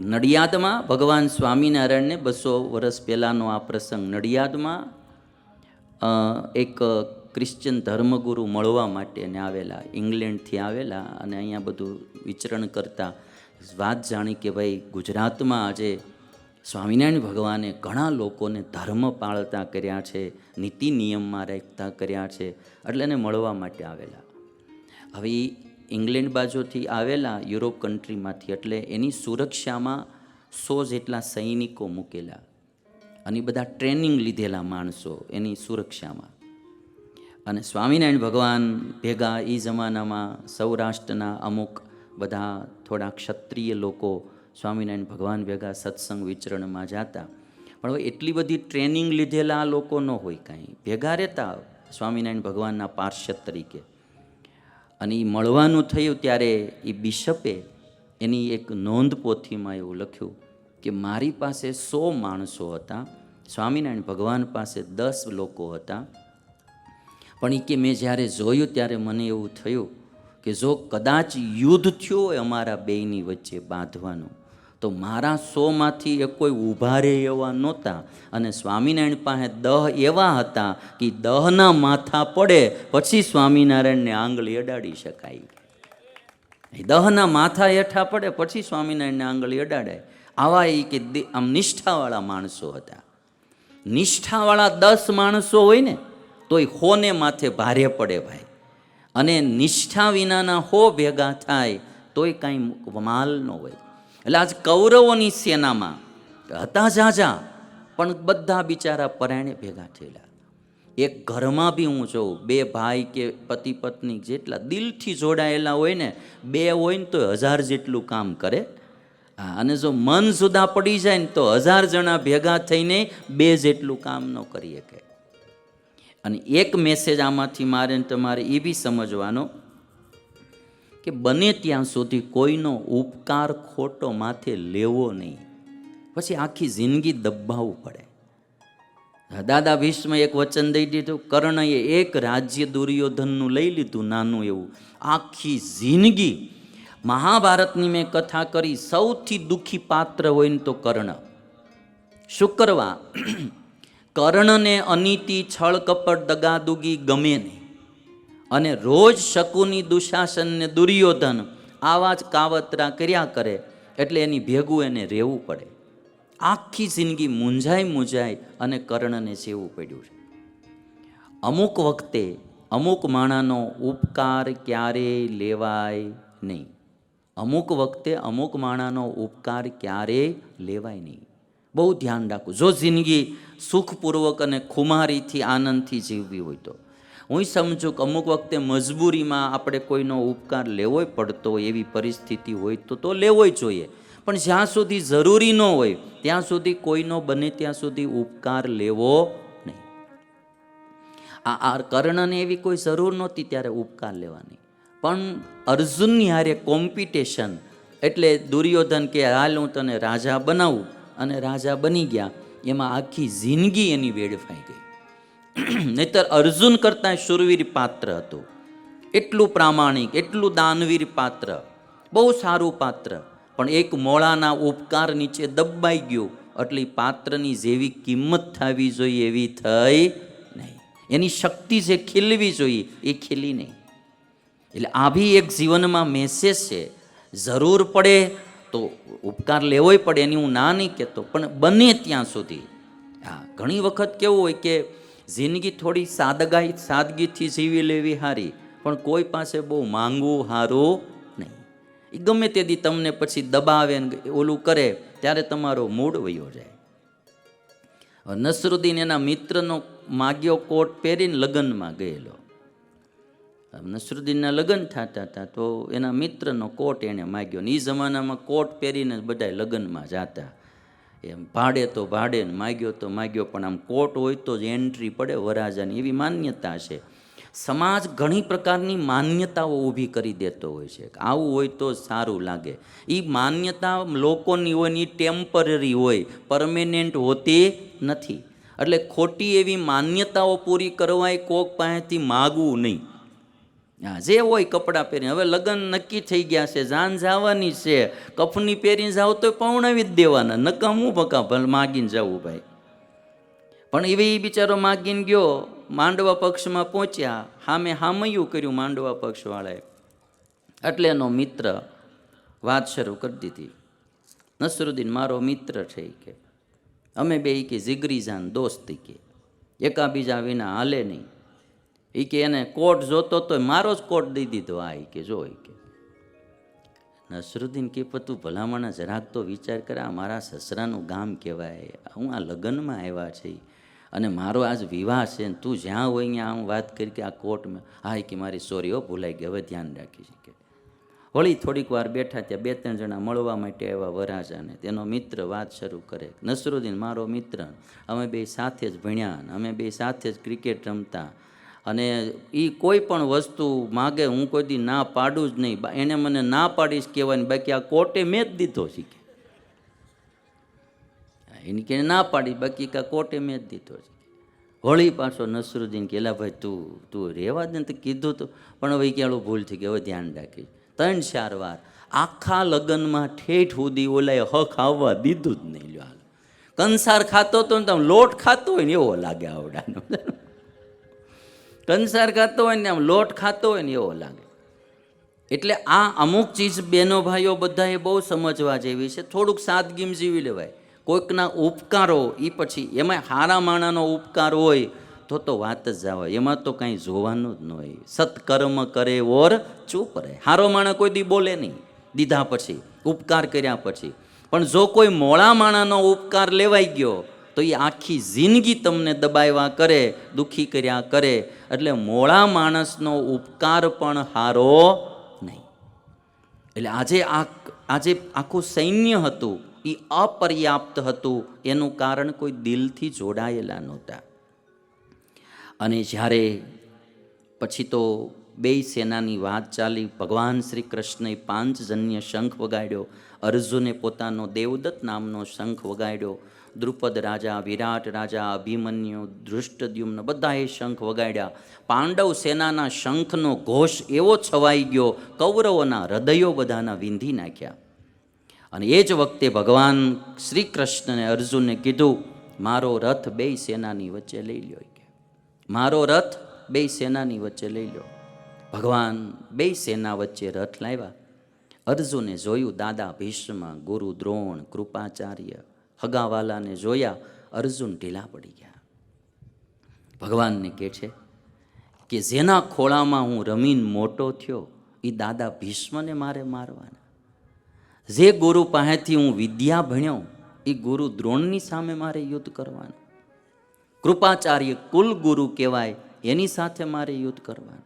નડિયાદમાં ભગવાન સ્વામિનારાયણને બસો વર્ષ પહેલાંનો આ પ્રસંગ નડિયાદમાં એક ક્રિશ્ચન ધર્મગુરુ મળવા માટેને આવેલા, ઇંગ્લેન્ડથી આવેલા અને અહીંયા બધું વિચરણ કરતા. વાત જાણી કે ભાઈ ગુજરાતમાં આજે સ્વામિનારાયણ ભગવાને ઘણા લોકોને ધર્મ પાળતા કર્યા છે, નીતિ નિયમમાં રાખતા કર્યા છે, એટલે એને મળવા માટે આવેલા. હવે ઇંગ્લેન્ડ બાજુથી આવેલા યુરોપ કન્ટ્રીમાંથી એટલે એની સુરક્ષામાં સો જેટલા સૈનિકો મૂકેલા અને બધા ટ્રેનિંગ લીધેલા માણસો એની સુરક્ષામાં. અને સ્વામિનારાયણ ભગવાન ભેગા એ જમાનામાં સૌરાષ્ટ્રના અમુક બધા થોડા ક્ષત્રિય લોકો સ્વામિનારાયણ ભગવાન ભેગા સત્સંગ વિચરણમાં જતા. પણ હવે એટલી બધી ટ્રેનિંગ લીધેલા લોકો ન હોય કાંઈ. ભેગા રહેતા સ્વામિનારાયણ ભગવાનના પાર્ષદ તરીકે. અને એ મળવાનું થયું ત્યારે એ બિશપે એની એક નોંધ પોથીમાં એવું લખ્યું કે મારી પાસે સો માણસો હતા, સ્વામિનારાયણ ભગવાન પાસે દસ લોકો હતા. પણ એ કે મેં જ્યારે જોયું ત્યારે મને એવું થયું કે જો કદાચ યુદ્ધ થયું હોય અમારા બેયની વચ્ચે બાંધવાનું તો મારા સોમાંથી એ કોઈ ઊભા રહે એવા નહોતા. અને સ્વામિનારાયણ પાસે દહ એવા હતા કે દહના માથા પડે પછી સ્વામિનારાયણને આંગળી અડાડી શકાય. દહના માથા હેઠા પડે પછી સ્વામિનારાયણને આંગળી અડાડાય આવા એ કે આમ નિષ્ઠાવાળા માણસો હતા. નિષ્ઠાવાળા દસ માણસો હોય ને, તોય હોને માથે ભારે પડે ભાઈ. અને નિષ્ઠા વિનાના હો ભેગા થાય, તોય કાંઈ માલ ન હોય. એટલે આજ કૌરવોની સેનામાં હતા જાજા, પણ બધા બિચારા પરાયણે ભેગા થયેલા. એક ઘરમાં બી હું જોઉં, બે ભાઈ કે પતિ પત્ની જેટલા દિલથી જોડાયેલા હોય ને, બે હોય ને તો હજાર જેટલું કામ કરે. હા, અને જો મન સુધા પડી જાય ને તો હજાર જણા ભેગા થઈને બે જેટલું કામ ન કરી શકે. અને એક મેસેજ આમાંથી મારે તમારે એ બી સમજવાનો કે બને ત્યાં સુધી કોઈનો ઉપકાર ખોટો માથે લેવો નહીં. પછી આખી જિંદગી દબાવવું પડે. દાદા ભીષ્મ એક વચન દઈ દીધું, કર્ણએ એક રાજ્ય દુર્યોધનનું લઈ લીધું નાનું એવું. આખી જિંદગી મહાભારતની મેં કથા કરી, સૌથી દુઃખી પાત્ર હોય ને તો કર્ણ. શુક્રવા કર્ણને અનીતિ, છળ, કપટ દગાદુગી ગમે નહીં. અને રોજ શકુની દુશાસન ને દુર્યોધન આવા જ કાવતરા કર્યા કરે, એટલે એની ભેગું એને રહેવું પડે. આખી જિંદગી મૂંઝાઈ મૂંઝાઈ અને કર્ણને જેવું પડ્યું છે. અમુક વખતે અમુક માણાનો ઉપકાર ક્યારેય લેવાય નહીં. અમુક વખતે અમુક માણાનો ઉપકાર ક્યારેય લેવાય નહીં. બહુ ધ્યાન રાખવું જો જિંદગી સુખપૂર્વક અને ખુમારીથી આનંદથી જીવવી હોય તો. હું સમજું કે અમુક વખતે મજબૂરીમાં આપણે કોઈનો ઉપકાર લેવો પડતો એવી પરિસ્થિતિ હોય તો તો લેવો જોઈએ. પણ જ્યાં સુધી જરૂરી ન હોય, ત્યાં સુધી કોઈનો બને ત્યાં સુધી ઉપકાર લેવો નહીં. આ આ કર્ણને એવી કોઈ જરૂર નહોતી ત્યારે ઉપકાર લેવાની. પણ અર્જુનની હારે કોમ્પિટિશન એટલે દુર્યોધન કે હાલ હું તને રાજા બનાવું, અને રાજા બની ગયા, એમાં આખી જિંદગી એની વેડફાઈ ગઈ. નહીતર અર્જુન કરતાં શુરવીર પાત્ર હતું. એટલું પ્રામાણિક, એટલું દાનવીર પાત્ર, બહુ સારું પાત્ર, પણ એક મોળાના ઉપકાર નીચે દબાઈ ગયું એટલે પાત્રની જેવી કિંમત થવી જોઈએ એવી થઈ નહીં. એની શક્તિ જે ખીલવી જોઈએ એ ખીલી નહીં. એટલે આ બી એક જીવનમાં મેસેજ છે, જરૂર પડે તો ઉપકાર લેવોય પડે એની હું ના નહીં કહેતો, પણ બને ત્યાં સુધી. હા, ઘણી વખત કેવું હોય કે જિંદગી થોડી સાદગાઈ સાદગીથી જીવી લેવી સારી પણ કોઈ પાસે બહુ માંગવું સારું નહીં. એ ગમે તેથી તમને પછી દબાવે ઓલું કરે, ત્યારે તમારો મૂડ વયો જાય. નસરુદ્દીન એના મિત્રનો માગ્યો કોટ પહેરીને લગ્નમાં ગયેલો. નસરુદ્દીનના લગ્ન થતા હતા, તો એના મિત્રનો કોટ એણે માગ્યો ને એ જમાનામાં કોટ પહેરીને બધાય લગ્નમાં જાતા. એમ ભાડે તો ભાડે ને માગ્યો તો માગ્યો, પણ આમ કોર્ટ હોય તો જ એન્ટ્રી પડે વરાજાની. એવી માન્યતા છે. સમાજ ઘણી પ્રકારની માન્યતાઓ ઊભી કરી દેતો હોય છે. આવું હોય તો સારું લાગે. એ માન્યતા લોકોની હોય ને એ ટેમ્પરરી હોય પરમેનન્ટ હોતી નથી. એટલે ખોટી એવી માન્યતાઓ પૂરી કરવાય કોક પાસેથી માગવું નહીં. હા જે હોય કપડાં પહેરીને, હવે લગ્ન નક્કી થઈ ગયા છે, જાન જવાની છે. કફની પહેરીને જાવ તો પૌણાવી જ દેવાના નકા હું પકા ભલે માગીને જવું ભાઈ. પણ એવી બિચારો માગીને ગયો, માંડવા પક્ષમાં પહોંચ્યા સામે હામયું કર્યું માંડવા પક્ષવાળાએ. એટલે એનો મિત્ર વાત શરૂ કરી દીધી. નસરુદ્દીન, મારો મિત્ર છે ઈ કે. અમે બે કે જીગરી જાન દોસ્ત કે. એકાબીજા વિના હાલે નહીં. એ કે એને કોટ જોતો તો મારો જ કોટ દઈ દીધો. આ કે જો કે. નસરુદ્દીન કે તું ભલામણા જરાક તો વિચાર કરે, આ મારા સસરાનું ગામ કહેવાય હું આ લગ્નમાં આવ્યા છે અને મારો આજ વિવાહ છે ને તું જ્યાં હોય ત્યાં હું વાત કરી કે આ કોર્ટમાં હા કે મારી સોરી હો, ભૂલાઈ ગઈ, હવે ધ્યાન રાખી કે. વળી થોડીક વાર બેઠા ત્યાં બે ત્રણ જણા મળવા માટે આવ્યા વરાજાને તેનો મિત્ર વાત શરૂ કરે, નસરુદ્દીન, મારો મિત્ર, અમે બે સાથે જ ભણ્યા અમે બે સાથે જ ક્રિકેટ રમતા. અને એ કોઈ પણ વસ્તુ માગે, હું કોઈ દી ના પાડું જ નહીં. એને મને ના પાડીશ કહેવાની બાકી આ કોર્ટે મેં જ દીધો શીખે એને કે ના પાડી, બાકી કા કોર્ટે મેં જ દીધો છે વળી પાછો નસરુદ્દીન કે, એલા ભાઈ, તું તું રહેવા દે તો કીધું તો. પણ હવે ક્યાંળું ભૂલ થઈ ગઈ, હવે ધ્યાન રાખીશ. ત્રણ ચાર વાર આખા લગ્નમાં ઠેઠ સુધી ઓલાએ હક આવવા દીધું જ નહીં લ્યો હાલ. કંસાર ખાતો તો ને તમે લોટ ખાતો હોય ને એવો લાગે આવડાનો. કંસાર ખાતો હોય ને આમ લોટ ખાતો હોય ને એવો લાગે. એટલે આ અમુક ચીજ બહેનો ભાઈઓ બધાએ બહુ સમજવા જેવી છે. થોડુંક સાદગીમ જીવી લેવાય. કોઈકના ઉપકારો એ પછી એમાં હારા માણાનો ઉપકાર હોય તો તો વાત જ જાવ એમાં તો કાંઈ જોવાનું જ ન હોય. સત્કર્મ કરે ઓર ચૂપ રહે. હારો માણા કોઈ દી બોલે નહીં. દીધા પછી, ઉપકાર કર્યા પછી. પણ જો કોઈ મોળા માણાનો ઉપકાર લેવાઈ ગયો તો એ આખી જિંદગી તમને દબાવ્યા કરે, દુઃખી કર્યા કરે. એટલે મોળા માણસનો ઉપકાર પણ હારો નહીં. એટલે આજે આ આજે આખું સૈન્ય હતું, એ અપર્યાપ્ત હતું, એનું કારણ કોઈ દિલથી જોડાયેલા નહોતા. અને જ્યારે પછી તો બે સેનાની વાત ચાલી, ભગવાન શ્રી કૃષ્ણએ પાંચજન્ય શંખ વગાડ્યો, અર્જુને પોતાનો દેવદત્ત નામનો શંખ વગાડ્યો દ્રુપદ રાજા, વિરાટ રાજા, અભિમન્યુ, ધૃષ્ટદ્યુમ્ન બધાએ શંખ વગાડ્યા. પાંડવ સેનાના શંખનો ઘોષ એવો છવાઈ ગયો, કૌરવોના હૃદયો બધાના વિંધી નાખ્યા. અને એ જ વખતે ભગવાન શ્રી કૃષ્ણને અર્જુનને કીધું, મારો રથ બે સેનાની વચ્ચે લઈ લ્યો મારો રથ બે સેનાની વચ્ચે લઈ લો ભગવાન બે સેના વચ્ચે રથ લાવ્યા. અર્જુને જોયું, દાદા ભીષ્મ, ગુરુ દ્રોણ, કૃપાચાર્ય હગાવાલાને જોયા અર્જુન ઢીલા પડી ગયા. ભગવાનને કહે છે કે જેના ખોળામાં હું રમીન મોટો થયો એ દાદા ભીષ્મને મારે મારવાના. જે ગુરુ પાસેથી હું વિદ્યા ભણ્યો એ ગુરુ દ્રોણની સામે મારે યુદ્ધ કરવાનું. કૃપાચાર્ય કુલ ગુરુ કહેવાય, એની સાથે મારે યુદ્ધ કરવાનું.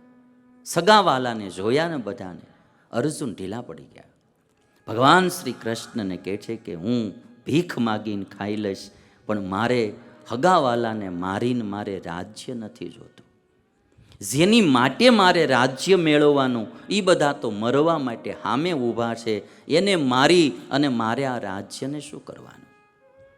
સગાવાલાને જોયા ને બધાને અર્જુન ઢીલા પડી ગયા. ભગવાન શ્રી કૃષ્ણને કહે છે કે હું ભીખ માગીને ખાઈ લઈશ, પણ મારે હગાવાલાને મારીને મારે રાજ્ય નથી જોતું. જેની માટે મારે રાજ્ય મેળવવાનું એ બધા તો મરવા માટે સામે ઊભા છે, એને મારી અને મારે આ રાજ્યને શું કરવાનું?